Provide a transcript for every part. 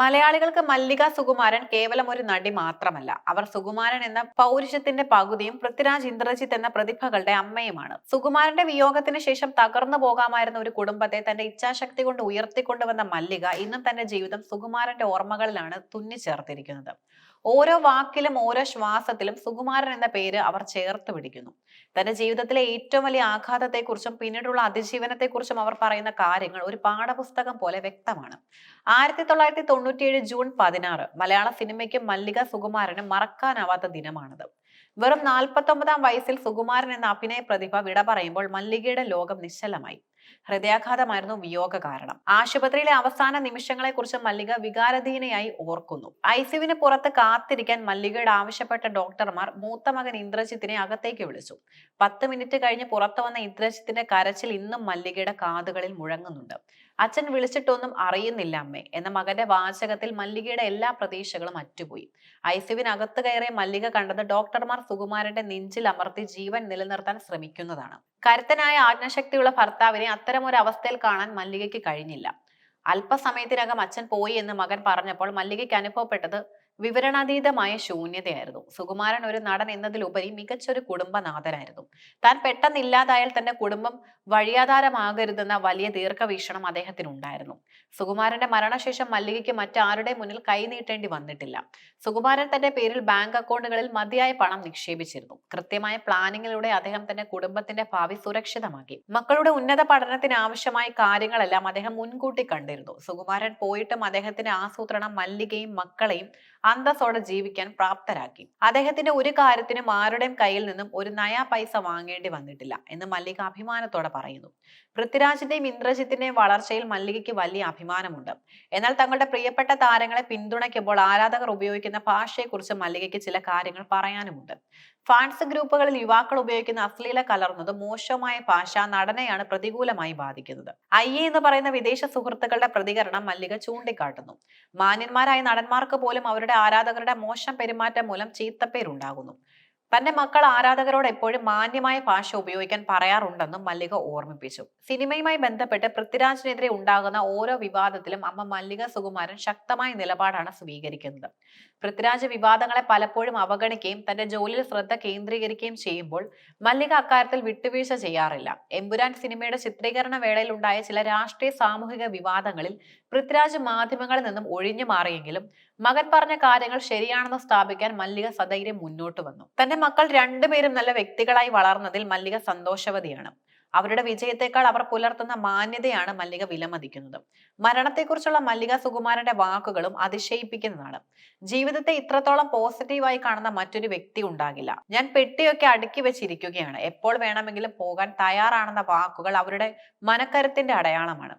മലയാളികൾക്ക് മല്ലിക സുകുമാരൻ കേവലം ഒരു നടി മാത്രമല്ല. അവർ സുകുമാരൻ എന്ന പൗരുഷത്തിന്റെ പകുതിയും പൃഥ്വിരാജ് ഇന്ദ്രജിത്ത് എന്ന പ്രതിഭകളുടെ അമ്മയുമാണ്. സുകുമാരന്റെ വിയോഗത്തിന് ശേഷം തകർന്നു പോകാമായിരുന്ന ഒരു കുടുംബത്തെ തന്റെ ഇച്ഛാശക്തി കൊണ്ട് ഉയർത്തിക്കൊണ്ടുവന്ന മല്ലിക ഇന്നും തന്റെ ജീവിതം സുകുമാരന്റെ ഓർമ്മകളിലാണ് തുന്നിച്ചേർത്തിരിക്കുന്നത്. ഓരോ വാക്കിലും ഓരോ ശ്വാസത്തിലും സുകുമാരൻ എന്ന പേര് അവർ ചേർത്ത് പിടിക്കുന്നു. തന്റെ ജീവിതത്തിലെ ഏറ്റവും വലിയ ആഘാതത്തെക്കുറിച്ചും പിന്നീടുള്ള അതിജീവനത്തെക്കുറിച്ചും അവർ പറയുന്ന കാര്യങ്ങൾ ഒരു പാഠപുസ്തകം പോലെ വ്യക്തമാണ്. ആയിരത്തി തൊള്ളായിരത്തി തൊണ്ണൂറ്റിയേഴ് ജൂൺ പതിനാറ് മലയാള സിനിമയ്ക്കും മല്ലിക സുകുമാരനും മറക്കാനാവാത്ത ദിനമാണത്. വെറും നാൽപ്പത്തൊമ്പതാം വയസ്സിൽ സുകുമാരൻ എന്ന അഭിനയ പ്രതിഭ വിട പറയുമ്പോൾ മല്ലികയുടെ ലോകം നിശ്ചലമായി. ഹൃദയാഘാതമായിരുന്നു വിയോഗ കാരണം. ആശുപത്രിയിലെ അവസാന നിമിഷങ്ങളെ കുറിച്ച് മല്ലിക വികാരധീനയായി ഓർക്കുന്നു. ഐസിയുവിന് പുറത്ത് കാത്തിരിക്കാൻ മല്ലികയുടെ ആവശ്യപ്പെട്ട ഡോക്ടർമാർ മൂത്ത മകൻ ഇന്ദ്രജിത്തിനെ അകത്തേക്ക് വിളിച്ചു. പത്ത് മിനിറ്റ് കഴിഞ്ഞ് പുറത്തു വന്ന ഇന്ദ്രജിത്തിന്റെ കരച്ചിൽ ഇന്നും മല്ലികയുടെ കാതുകളിൽ മുഴങ്ങുന്നുണ്ട്. അച്ഛൻ വിളിച്ചിട്ടൊന്നും അറിയുന്നില്ല അമ്മേ. എന്ന മകന്റെ വാചകത്തിൽ മല്ലികയുടെ എല്ലാ പ്രതീക്ഷകളും അറ്റുപോയി. ഐസിയുവിനകത്ത് കയറിയ മല്ലിക കണ്ടത് ഡോക്ടർമാർ സുകുമാരന്റെ നെഞ്ചിൽ അമർത്തി ജീവൻ നിലനിർത്താൻ ശ്രമിക്കുന്നതാണ്. കരുത്തനായ ആജ്ഞശക്തിയുള്ള ഭർത്താവിനെ അത്തരമൊരു അവസ്ഥയിൽ കാണാൻ മല്ലികയ്ക്ക് കഴിഞ്ഞില്ല. അല്പസമയത്തിനകം അച്ഛൻ പോയി എന്ന് മകൻ പറഞ്ഞപ്പോൾ മല്ലികയ്ക്ക് അനുഭവപ്പെട്ടത് വിവരണാതീതമായ ശൂന്യതയായിരുന്നു. സുകുമാരൻ ഒരു നടൻ എന്നതിലുപരി മികച്ചൊരു കുടുംബനാഥനായിരുന്നു. താൻ പെട്ടെന്ന് ഇല്ലാതായാൽ തന്റെ കുടുംബം വഴിയാധാരമാകരുതെന്ന വലിയ ദീർഘവീക്ഷണം അദ്ദേഹത്തിനുണ്ടായിരുന്നു. സുകുമാരന്റെ മരണശേഷം മല്ലികയ്ക്ക് മറ്റാരുടെ മുന്നിൽ കൈനീട്ടേണ്ടി വന്നിട്ടില്ല. സുകുമാരൻ തന്റെ പേരിൽ ബാങ്ക് അക്കൗണ്ടുകളിൽ മതിയായ പണം നിക്ഷേപിച്ചിരുന്നു. കൃത്യമായ പ്ലാനിങ്ങിലൂടെ അദ്ദേഹം തന്റെ കുടുംബത്തിന്റെ ഭാവി സുരക്ഷിതമാക്കി. മക്കളുടെ ഉന്നത പഠനത്തിന് ആവശ്യമായ കാര്യങ്ങളെല്ലാം അദ്ദേഹം മുൻകൂട്ടി കണ്ടിരുന്നു. സുകുമാരൻ പോയിട്ടും അദ്ദേഹത്തിന്റെ ആസൂത്രണം മല്ലികയും മക്കളെയും അന്തസ്സോടെ ജീവിക്കാൻ പ്രാപ്തരാക്കി. അദ്ദേഹത്തിന്റെ ഒരു കാര്യത്തിനും ആരുടെയും കയ്യിൽ നിന്നും ഒരു നയാ പൈസ വാങ്ങേണ്ടി വന്നിട്ടില്ല എന്ന് മല്ലിക അഭിമാനത്തോടെ പറയുന്നു. പൃഥ്വിരാജിന്റെയും ഇന്ദ്രജിത്തിന്റെയും വളർച്ചയിൽ മല്ലികയ്ക്ക് വലിയ അഭിമാനമുണ്ട്. എന്നാൽ തങ്ങളുടെ പ്രിയപ്പെട്ട താരങ്ങളെ പിന്തുണയ്ക്കുമ്പോൾ ആരാധകർ ഉപയോഗിക്കുന്ന ഭാഷയെക്കുറിച്ച് മല്ലികയ്ക്ക് ചില കാര്യങ്ങൾ പറയാനുമുണ്ട്. ഫാൻസ് ഗ്രൂപ്പുകളിൽ യുവാക്കൾ ഉപയോഗിക്കുന്ന അശ്ലീല കലർന്നത് മോശമായ ഭാഷ നടനെയാണ് പ്രതികൂലമായി ബാധിക്കുന്നത്. ഐ എ എന്ന് പറയുന്ന വിദേശ സുഹൃത്തുക്കളുടെ പ്രതികരണം മല്ലിക ചൂണ്ടിക്കാട്ടുന്നു. മാന്യന്മാരായ നടന്മാർക്ക് പോലും അവരുടെ ആരാധകരുടെ മോശം പെരുമാറ്റം മൂലം ചീത്തപ്പേരുണ്ടാകുന്നു. തന്റെ മക്കൾ ആരാധകരോട് എപ്പോഴും മാന്യമായ ഭാഷ ഉപയോഗിക്കാൻ പറയാറുണ്ടെന്നും മല്ലിക ഓർമ്മിപ്പിച്ചു. സിനിമയുമായി ബന്ധപ്പെട്ട് പൃഥ്വിരാജിനെതിരെ ഉണ്ടാകുന്ന ഓരോ വിവാദത്തിലും അമ്മ മല്ലിക സുകുമാരൻ ശക്തമായ നിലപാടാണ് സ്വീകരിക്കുന്നത്. പൃഥ്വിരാജ് വിവാദങ്ങളെ പലപ്പോഴും അവഗണിക്കുകയും തന്റെ ജോലിയിൽ ശ്രദ്ധ കേന്ദ്രീകരിക്കുകയും ചെയ്യുമ്പോൾ മല്ലിക അക്കാര്യത്തിൽ വിട്ടുവീഴ്ച ചെയ്യാറില്ല. എമ്പുരാൻ സിനിമയുടെ ചിത്രീകരണ വേളയിൽ ഉണ്ടായ ചില രാഷ്ട്രീയ സാമൂഹിക വിവാദങ്ങളിൽ പൃഥ്വിരാജ് മാധ്യമങ്ങളിൽ നിന്നും ഒഴിഞ്ഞു മാറിയെങ്കിലും മകൻ പറഞ്ഞ കാര്യങ്ങൾ ശരിയാണെന്ന് സ്ഥാപിക്കാൻ മല്ലിക സധൈര്യം മുന്നോട്ട് വന്നു. തന്റെ മക്കൾ രണ്ടുപേരും നല്ല വ്യക്തികളായി വളർന്നതിൽ മല്ലിക സന്തോഷവതിയാണ്. അവരുടെ വിജയത്തെക്കാൾ അവർ പുലർത്തുന്ന മാന്യതയാണ് മല്ലിക വിലമതിക്കുന്നത്. മരണത്തെക്കുറിച്ചുള്ള മല്ലിക സുകുമാരന്റെ വാക്കുകളും അതിശയിപ്പിക്കുന്നതാണ്. ജീവിതത്തെ ഇത്രത്തോളം പോസിറ്റീവായി കാണുന്ന മറ്റൊരു വ്യക്തി ഉണ്ടാകില്ല. ഞാൻ പെട്ടിയൊക്കെ അടുക്കി വെച്ചിരിക്കുകയാണ്. എപ്പോൾ വേണമെങ്കിലും പോകാൻ തയ്യാറാണെന്ന വാക്കുകൾ അവരുടെ മനക്കരുത്തിന്റെ അടയാളമാണ്.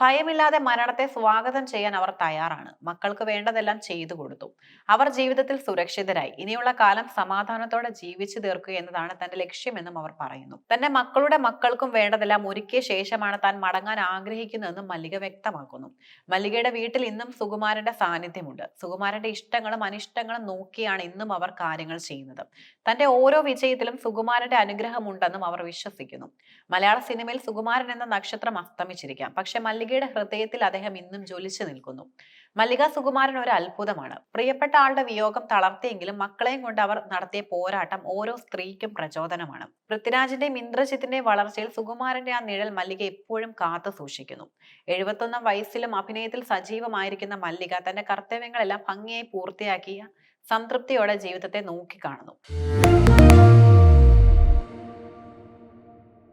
ഭയമില്ലാതെ മരണത്തെ സ്വാഗതം ചെയ്യാൻ അവർ തയ്യാറാണ്. മക്കൾക്ക് വേണ്ടതെല്ലാം ചെയ്തു കൊടുത്തു. അവർ ജീവിതത്തിൽ സുരക്ഷിതരായി. ഇനിയുള്ള കാലം സമാധാനത്തോടെ ജീവിച്ചു തീർക്കുക എന്നതാണ് തന്റെ ലക്ഷ്യമെന്നും അവർ പറയുന്നു. തന്റെ മക്കളുടെ മക്കൾക്കും വേണ്ടതെല്ലാം ഒരുക്കിയ ശേഷമാണ് താൻ മടങ്ങാൻ ആഗ്രഹിക്കുന്നതെന്നും മല്ലിക വ്യക്തമാക്കുന്നു. മല്ലികയുടെ വീട്ടിൽ ഇന്നും സുകുമാരന്റെ സാന്നിധ്യമുണ്ട്. സുകുമാരന്റെ ഇഷ്ടങ്ങളും അനിഷ്ടങ്ങളും നോക്കിയാണ് ഇന്നും അവർ കാര്യങ്ങൾ ചെയ്യുന്നത്. തന്റെ ഓരോ വിജയത്തിലും സുകുമാരന്റെ അനുഗ്രഹമുണ്ടെന്നും അവർ വിശ്വസിക്കുന്നു. മലയാള സിനിമയിൽ സുകുമാരൻ എന്ന നക്ഷത്രം അസ്തമിച്ചിരിക്കാം. പക്ഷെ മല്ലികയുടെ ഹൃദയത്തിൽ അദ്ദേഹം ഇന്നും ജ്വലിച്ചു നിൽക്കുന്നു. മല്ലിക സുകുമാരൻ ഒരു അത്ഭുതമാണ്. പ്രിയപ്പെട്ട ആളുടെ വിയോഗം തളർത്തിയെങ്കിലും മക്കളെയും കൊണ്ട് അവർ നടത്തിയ പോരാട്ടം ഓരോ സ്ത്രീക്കും പ്രചോദനമാണ്. പൃഥ്വിരാജിന്റെയും ഇന്ദ്രജിത്തിന്റെയും വളർച്ചയിൽ സുകുമാരന്റെ ആ നിഴൽ മല്ലിക എപ്പോഴും കാത്തു സൂക്ഷിക്കുന്നു. എഴുപത്തൊന്നാം വയസ്സിലും അഭിനയത്തിൽ സജീവമായിരിക്കുന്ന മല്ലിക തന്റെ കർത്തവ്യങ്ങളെല്ലാം ഭംഗിയായി പൂർത്തിയാക്കിയ സംതൃപ്തിയോടെ ജീവിതത്തെ നോക്കിക്കാണുന്നു